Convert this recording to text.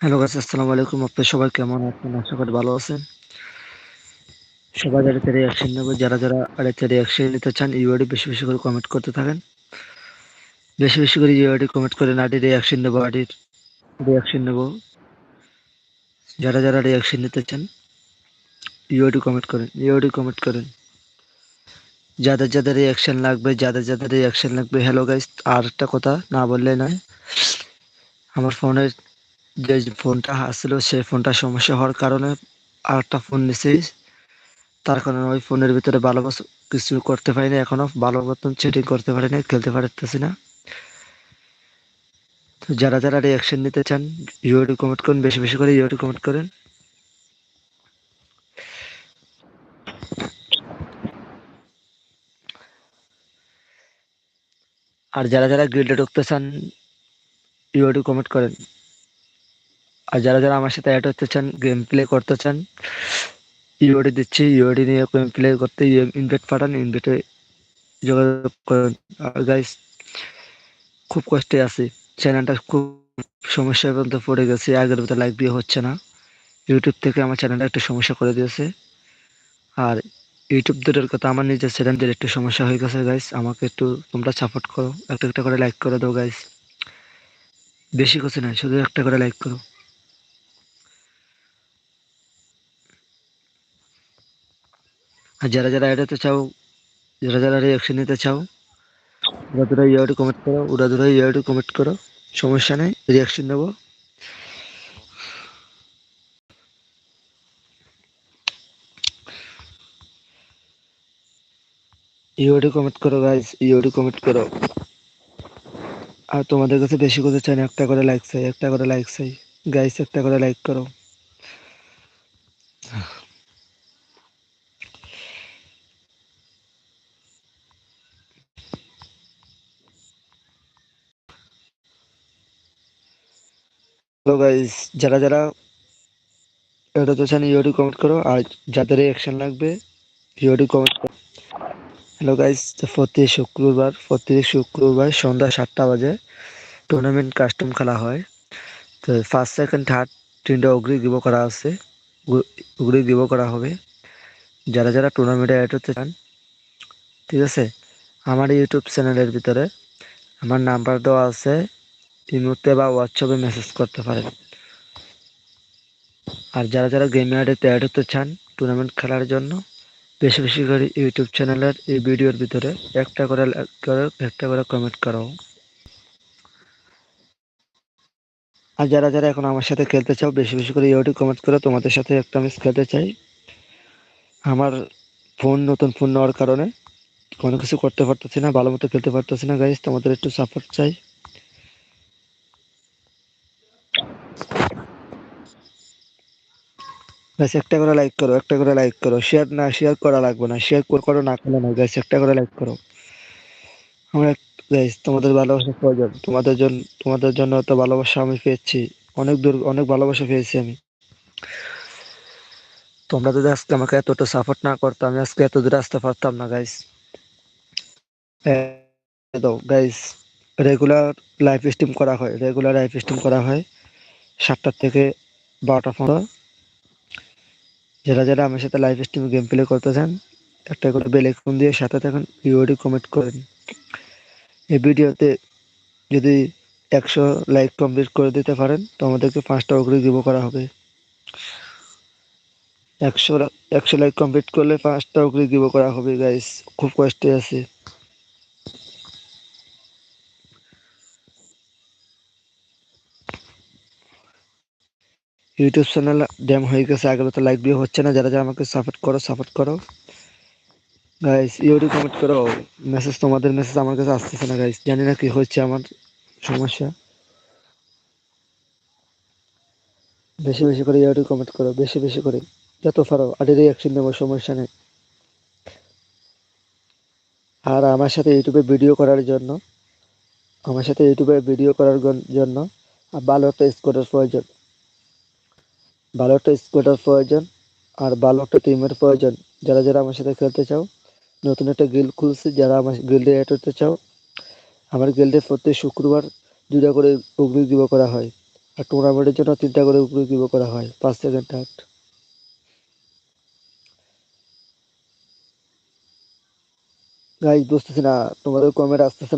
Hello guys আসসালামু আলাইকুম। আপনারা সবাই কেমন আছেন? আশা করি ভালো আছেন। সবাই আড়িতে রিয়াকশন নেব, যারা যারা আড়িতে রিয়াকশন নিতে চান ইউআইডি বেশি বেশি করে কমেন্ট করতে থাকেন। বেশি বেশি করে ইউআইডি কমেন্ট করেন আডি রিয়াকশন নেব আডির রিয়াকশন নেব। যারা যারা রিয়াকশন নিতে চান ইউআইডি কমেন্ট করেন ইউআইডি কমেন্ট করেন। যাদের যাদের রিয়াকশন লাগবে, যাদের যাদের রিয়াকশন লাগবে হ্যালো গাইস আর একটা কথা না বললে নয়। আমার ফোনের যে ফোনটা আসছিল, সেই ফোনটা সমস্যা হওয়ার কারণে আর একটা ফোন নিছি। তার কারণে ওই ফোনের ভিতরে ভালো কিছু করতে পারিনি, এখনও ভালো মতন সেটিং করতে পারিনি, খেলতে পারতেছি না। তো যারা যারা রিয়াকশন নিতে চান ইউটি কমেন্ট করুন, বেশি বেশি করে ইউটি কমেন্ট করেন। আর যারা যারা গিল্ডে ঢুকতে চান ইউটি কমেন্ট করেন। আর যারা যারা আমার সাথে অ্যাড হতে চান গেম প্লে করতে চান ইউডি দিচ্ছি ইউডি নিয়ে গেম প্লে করতে ইনভাইট পাঠান ইনভাইটে যোগাযোগ করেন। আর গাইস খুব কষ্টে আছি। চ্যানেলটা খুব সমস্যার পর্যন্ত পড়ে গেছে, আগের মতো লাইক দিয়ে হচ্ছে না। ইউটিউব থেকে আমার চ্যানেলটা একটু সমস্যা করে দিয়েছে। আর ইউটিউব দূরের কথা আমার নিজের চ্যানেলদের একটু সমস্যা হয়ে গেছে গাইস আমাকে একটু তোমরা সাপোর্ট করো। একটা একটা করে লাইক করে দাও গাইস বেশি কিছু নয়, শুধু একটা করে লাইক করো। আর যারা যারা এড়াতে চাও, যারা যারা রিয়াকশন নিতে চাও, ওরা দুরা ইয়ারটি কমেন্ট করো, ওরা দুরা ইয়ারটি কমেন্ট করো, সমস্যা নেই রিয়াকশন নেব। ইউডি কমেন্ট করো গাইস ইউডি কমেন্ট করো। আর তোমাদের কাছে বেশি করতে চাই না, একটা করে লাইক চাই, একটা করে লাইক চাই। গাইস একটা করে লাইক করো। তো গাইস যারা যারা এটা তো চান ইউডি কমেন্ট করো। আর যাদের অ্যাকশন লাগবে ইউডি কমেন্ট করো। হ্যালো গাইস প্রতি শুক্রবার প্রতি শুক্রবার সন্ধ্যা সাতটা বাজে। টুর্নামেন্ট কাস্টম খেলা হয়। তো ফার্স্ট সেকেন্ড থার্ড তিনটা অগ্রি দিব করা আছে। অগ্রি গিভ করা হবে। যারা যারা টুর্নামেন্টে অ্যাড হতে চান, ঠিক আছে? আমার ইউটিউব চ্যানেলের ভিতরে আমার নাম্বার দেওয়া আছে। ইমুতে বা হোয়াটসঅ্যাপে মেসেজ করতে পারেন। আর যারা যারা গেম অ্যাডেতে অ্যাড হতে চান টুর্নামেন্ট খেলার জন্য, বেশি বেশি করে ইউটিউব চ্যানেলের এই ভিডিওর ভিতরে একটা করে করে একটা করে কমেন্ট করো। আর যারা যারা এখন আমার সাথে খেলতে চাও, বেশি বেশি করে ইউটিউব কমেন্ট করো। তোমাদের সাথে একটা ম্যাচ খেলতে চাই। আমার ফোন নতুন ফোন নেওয়ার কারণে কোনো কিছু করতে পারতেছি না, ভালো মতো খেলতে পারতেছি না গাইজ তোমাদের একটু সাপোর্ট চাই। গাছ একটা করে লাইক করো, একটা করে লাইক করো। শেয়ার না শেয়ার করা লাগবে না। শেয়ার করো না করলে না গাছ একটা করে লাইক করো। আমরা গাইস তোমাদের ভালোবাসা প্রয়োজন। তোমাদের জন্য তোমাদের জন্য এত ভালোবাসা আমি পেয়েছি। অনেক দূর, অনেক ভালোবাসা পেয়েছি আমি। তোমরা যদি আজকে আমাকে এতটা সাপোর্ট না করতো, আমি আজকে এত দূরে আসতে পারতাম না guys guys regular live stream করা হয়। রেগুলার লাইভ স্ট্রিম করা হয় সাতটার থেকে বারোটা পনেরো যারা যারা আমার সাথে লাইভ স্ট্রিমে গেম প্লে করতে চান একটা করে বেল আইকন দিয়ে সাথে থাকুন, ভিডিওটি কমেন্ট করেন এই ভিডিওতে যদি একশো লাইক কমপ্লিট করে দিতে পারেন, তো আমাদেরকে পাঁচটা অগ্রি দিব করা হবে। একশো একশো লাইক কমপ্লিট করলে পাঁচটা অগ্রি দিব করা হবে গাইস খুব কষ্টে আছে। ইউটিউব চ্যানেল ড্যাম হয়ে গেছে, আগের তো লাইক ভিউ হচ্ছে না। যারা যারা আমাকে সাপোর্ট করো সাপোর্ট করো। গাইস ইউটি কমেন্ট করো। মেসেজ তোমাদের মেসেজ আমার কাছে আসতেছে না গাইস জানি না কি হচ্ছে আমার সমস্যা। বেশি বেশি করে ইউটি কমেন্ট করো, বেশি বেশি করে। যত পারো, আগে রিয়াকশন নেব, সমস্যা নেই। আর আমার সাথে ইউটিউবে ভিডিও করার জন্য, আমার সাথে ইউটিউবে ভিডিও করার জন্য ভালো একটা স্কোরের প্রয়োজন। ভালো একটা স্কোয়াডের প্রয়োজন আর ভালো একটা টিমের প্রয়োজন। যারা যারা আমার সাথে খেলতে চাও, নতুন একটা গিল্ড খুলছি, যারা আমার গিল্ডে অ্যাড হতে চাও, আমার গিল্ডে প্রত্যেক শুক্রবার দুটা করে অগ্নি দিব করা হয় আর টুর্নামেন্টের জন্য তিনটা করে কীভাবে করা হয়, পাঁচ সেকেন্ড থার্ড গাইজ বুঝতেছি না, তোমাদের কমেন্ট আসতেছে